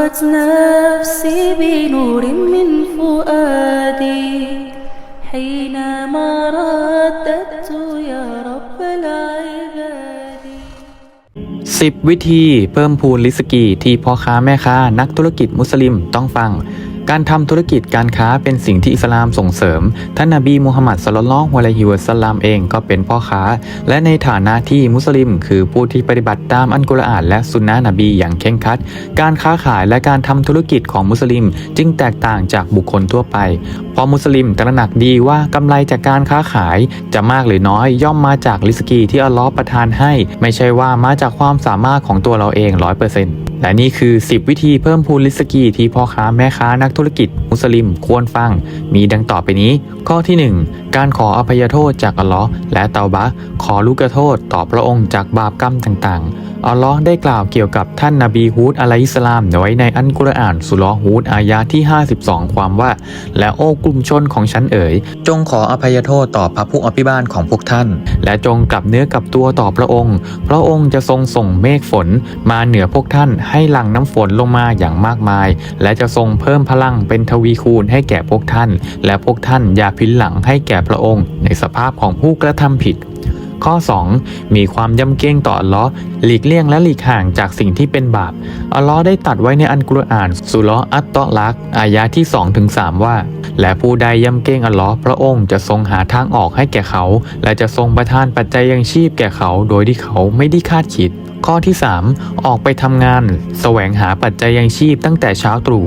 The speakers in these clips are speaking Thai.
صرخت نفسي بنور من فؤادي حينما رددت يا رب العباد 10 วิธีเพิ่มพูนลิสกีที่พ่อค้าแม่ค้านักธุรกิจมุสลิมต้องฟัง การทำธุรกิจการค้าเป็นสิ่งที่อิสลามส่งเสริม ท่านนบีมูฮัมมัดสลลัลลอฮุอะลัยฮิวะสลามเองก็เป็นพ่อค้า และในฐานะที่มุสลิม คือผู้ที่ปฏิบัติตามอันกุรอานและสุนนะนบีอย่างเคร่งครัด การค้าขายและการทำธุรกิจของมุสลิมจึงแตกต่างจากบุคคลทั่วไป พราะมุสลิมตระหนักดีว่ากำไรจากการค้าขายจะมากหรือน้อยย่อมมาจากลิสกีที่อัลลอฮ์ประทานให้ ไม่ใช่ว่ามาจากความสามารถของตัวเราเองร้อยเปอร์เซ็นต์และนี่คือ 10 วิธีเพิ่มพูนลิสกีที่พ่อค้าแม่ค้านักธุรกิจ มุสลิมควรฟัง มีดังต่อไปนี้ ข้อที่ 1 การขออภัยโทษจากอัลลอฮ์และเตาบะขอลูกโทษต่อพระองค์จากบาปกรรมต่างๆ อัลลอฮ์ได้กล่าวเกี่ยวกับท่านนบีฮูดอะลัยฮิสลามไว้ในอันกุรอานสุลอฮูดอายะที่ 52 ความว่า และโอ้กลุ่มชนของฉันเอ๋ย จงขออภัยโทษต่อพระผู้อภิบาลของพวกท่าน และจงกลับเนื้อกลับตัวต่อพระองค์ พระองค์จะทรงส่งเมฆฝน มาเหนือพวกท่านให้หลั่งน้ำฝนลงมาอย่างมากมาย และจะทรงเพิ่มพลังเป็นทวีคูณให้แก่พวกท่าน และพวกท่านอย่าพินหลังให้แก่พระองค์ ในสภาพของผู้กระทำผิด ข้อ 2. มีความยำเกรงต่ออัลลอฮ์หลีกเลี่ยงและหลีกห่างจากสิ่งที่เป็นบาป อัลลอฮ์ได้ตัดไว้ในอันกุรอานสุลอัตตะลักอายะที่2-3ว่า และผู้ใดยำเกรงอัลลอฮ์พระองค์จะทรงหาทางออกให้แก่เขา และจะทรงประทานปัจจัยยังชีพแก่เขา โดยที่เขาไม่ได้คาดคิด ข้อที่ 3 ออกไปทำงาน แสวงหาปัจจัยยังชีพตั้งแต่เช้าตรู่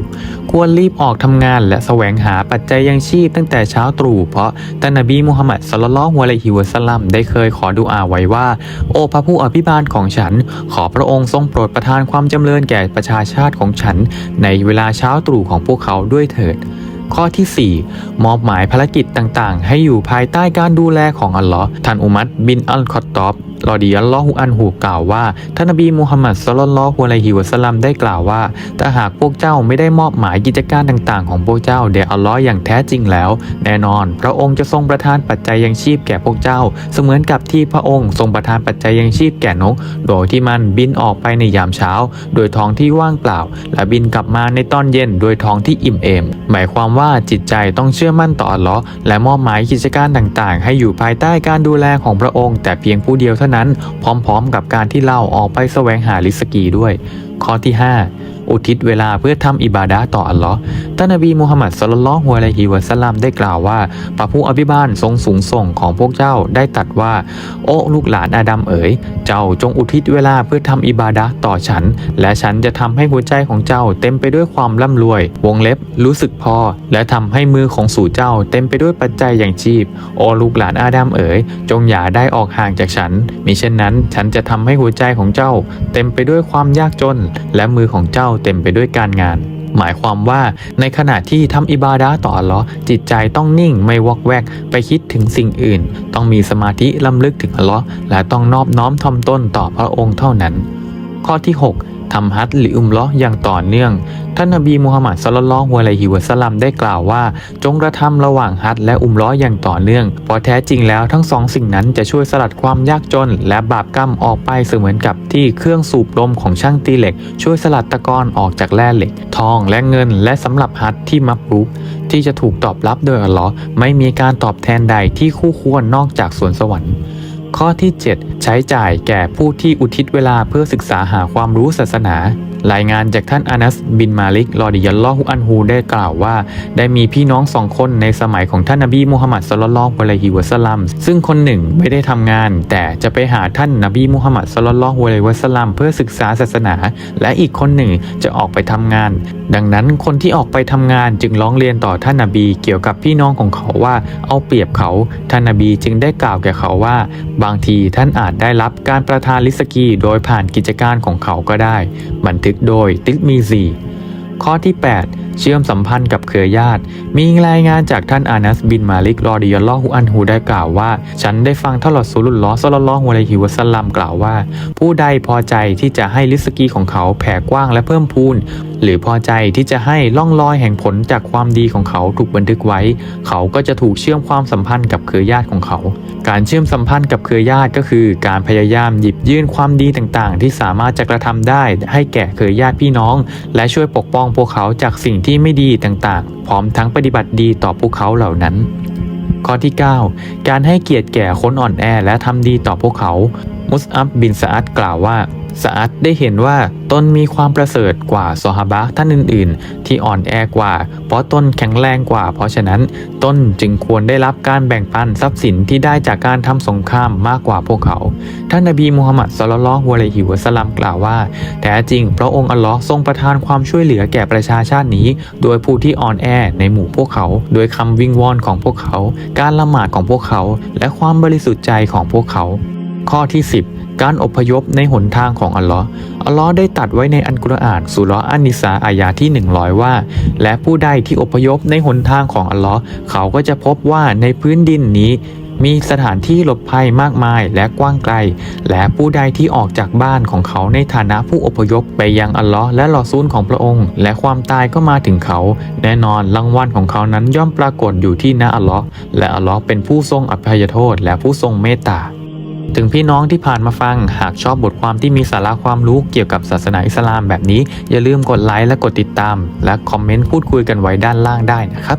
ควรรีบออกทำงานและแสวงหาปัจจัยยังชีพตั้งแต่เช้าตรู่เพราะท่านนบีมุฮัมมัดสลลัลฮุอะลัยฮิวะสัลลัมได้เคยขอดุอาไว้ว่า โอ้พระผู้อภิบาลของฉัน ขอพระองค์ทรงโปรดประทานความจำเริญแก่ประชาชาติของฉัน ในเวลาเช้าตรู่ของพวกเขาด้วยเถิดข้อที่ 4 มอบหมายภารกิจต่างๆ ให้อยู่ภายใต้การดูแลของอัลลอฮ์ท่านอุมัดบินอัลคอตตอบ รอดีอัลลอฮุอันหูกล่าวว่าท่านนบีมูฮัมมัดสลลัลลอฮุอะลัยฮิวะสัลลัมได้กล่าวว่าถ้าหากพวกเจ้าไม่ได้มอบหมายกิจการต่างๆ ของพวกเจ้าแด่อัลลอฮ์อย่างแท้จริงแล้ว แน่นอน พระองค์จะทรงประทานปัจจัยยังชีพแก่พวกเจ้า เสมือนกับที่พระองค์ทรงประทานปัจจัยยังชีพแก่นก โดยที่มันบินออกไปในยามเช้า โดยท้องที่ว่างเปล่า และบินกลับมาในตอนเย็นโดยท้องที่อิ่มเอม หมายความว่าจิตใจต้องเชื่อมั่นต่ออัลลอฮ์และมอบหมายกิจการต่างๆ ให้อยู่ภายใต้การดูแลของพระองค์ แต่เพียงผู้เดียวเท่านั้นพร้อมๆ กับการที่เราออกไปแสวงหาลิสกีด้วย ข้อที่ 5 อุทิศเวลาเพื่อทำอิบาดะต่ออัลลอฮ์ท่านนบีมูฮัมมัดสลลัลลอฮุอะลัยฮิวะสัลลัมได้กล่าวว่าพระผู้อภิบาลทรงสูงส่งของพวกเจ้าได้ตัดว่า โอ้ลูกหลานอาดัมเอ๋ย เจ้าจงอุทิศเวลาเพื่อทำอิบาดะต่อฉัน และฉันจะทำให้หัวใจของเจ้าเต็มไปด้วยความร่ำรวย วงเล็บ รู้สึกพอ และทำให้มือของสู่เจ้า เต็มไปด้วยปัจจัยอย่างชีพ โอ้ลูกหลานอาดัมเอ๋ย จงอย่าได้ออกห่างจากฉันมิเช่นนั้น ฉันจะทำให้หัวใจของเจ้า เต็มไปด้วยความยากจน และมือของเจ้าเต็มไปด้วยการงาน หมายความว่าในขณะที่ทำอิบาดาต่ออัลลอฮ์จิตใจต้องนิ่งไม่วอกแวก ไปคิดถึงสิ่งอื่น ต้องมีสมาธิล้ำลึกถึงอัลลอฮ์และต้องนอบน้อมทำต้นต่อพระองค์เท่านั้น ข้อที่ 6 ทำฮัจญ์หรืออุมเราะห์อย่างต่อเนื่อง ท่านนบีมูฮัมหมัดสลลัลลอฮุอะลัยฮิวะสลัมได้กล่าวว่า จงกระทำระหว่างฮัจญ์และอุมเราะห์อย่างต่อเนื่องเพราะแท้จริงแล้วทั้งสองสิ่งนั้นจะช่วยสลัดความยากจน และบาปกรรมออกไปเสมือนกับที่เครื่องสูบลมของช่างตีเหล็ก ช่วยสลัดตะกอนออกจากแร่เหล็ก ทองและเงิน และสำหรับฮัจญ์ที่มับรุกที่จะถูกตอบรับโดยอัลลอฮ์ไม่มีการตอบแทนใดที่คู่ควรนอกจากสวนสวรรค์ ข้อที่ 7 ใช้จ่ายแก่ผู้ที่อุทิศเวลาเพื่อศึกษาหาความรู้ศาสนา รายงานจากท่านอานัสบินมาลิกรอดิยัลลอฮุอันฮูได้กล่าวว่า ได้มีพี่น้องสองคนในสมัยของท่านนบีมุฮัมมัดสลลัลลอฮุอะลัยฮิวะสลัมซึ่งคนหนึ่งไม่ได้ทำงาน แต่จะไปหาท่านนบีมุฮัมมัดสลลัลลอฮุอะลัยฮิวะสลัมเพื่อศึกษาศาสนา และอีกคนหนึ่งจะออกไปทำงาน ดังนั้นคนที่ออกไปทำงานจึงร้องเรียนต่อท่านนบีเกี่ยวกับพี่น้องของเขาว่าเอาเปรียบเขาท่านนบีจึงได้กล่าวแก่เขาว่า บางทีท่านอาจได้รับการประทานลิสกีโดยผ่านกิจการของเขาก็ได้ บันทึกโดยติดมีซีข้อที่ 8 เชื่อมสัมพันธ์กับเครือญาติ มีรายงานจากท่านอานัสบินมาลิกรอดิยลลอฮุอันฮูได้กล่าวว่า ฉันได้ฟังท่านรอซูลุลลอฮ์ซัลลลลอฮุอะลัยฮิวะสัลลัมกล่าวว่า ผู้ใดพอใจที่จะให้ลิสกีของเขาแผ่กว้างและเพิ่มพูน หรือพอใจที่จะให้ล่องลอยแห่งผลจากความดีของเขาถูกบันทึกไว้ เขาก็จะถูกเชื่อมความสัมพันธ์กับเครือญาติของเขา การเชื่อมสัมพันธ์กับเครือญาติก็คือ การพยายามหยิบยื่นความดีต่างๆ ที่สามารถจะกระทำได้ให้แก่เครือญาติพี่น้อง และช่วยปกป้องพวกเขาจากสิ่งที่ไม่ดีต่างๆ พร้อมทั้งปฏิบัติดีต่อพวกเขาเหล่านั้นข้อที่ 9 การให้เกียรติแก่คนอ่อนแอและทำดีต่อพวกเขา มุสอับบินสะอัดกล่าวว่าสะอัดได้เห็นว่าตนมีความประเสริฐกว่าซอฮาบะท่านอื่น ๆ ที่อ่อนแอกว่า เพราะตนแข็งแรงกว่า เพราะฉะนั้นตนจึงควรได้รับการแบ่งปันทรัพย์สินที่ได้จากการทำสงครามมากกว่าพวกเขา ท่านนบีมูฮัมมัดสลลัลฮุอะลัยฮิวะสลัมกล่าวว่าแท้จริงพระองค์อัลลอฮ์ทรงประทานความช่วยเหลือแก่ประชาชาตินี้ โดยผู้ที่อ่อนแอในหมู่พวกเขา โดยคำวิงวอนของพวกเขา การละหมาดของพวกเขา และความบริสุทธิ์ใจของพวกเขา ข้อที่ 10 การอพยพในหนทางของอัลลอฮ์อัลลอฮ์ได้ตัดไว้ในอันกุรอานสุราะอันนิสาอายาที่ 100 ว่า และผู้ใดที่อพยพในหนทางของอัลลอฮ์เขาก็จะพบว่าในพื้นดินนี้มีสถานที่หลบภัยมากมายและกว้างไกล และผู้ใดที่ออกจากบ้านของเขาในฐานะผู้อพยพไปยังอัลลอฮ์และลอซูลของพระองค์ และความตายก็มาถึงเขา แน่นอนรางวัลของเขานั้นย่อมปรากฏอยู่ที่หน้าอัลลอฮ์และอัลลอฮ์เป็นผู้ทรงอภัยโทษและผู้ทรงเมตตา ถึงพี่น้องที่ผ่านมาฟัง หากชอบบทความที่มีสาระความรู้เกี่ยวกับศาสนาอิสลามแบบนี้ อย่าลืมกดไลค์และกดติดตาม และคอมเมนต์พูดคุยกันไว้ด้านล่างได้นะครับ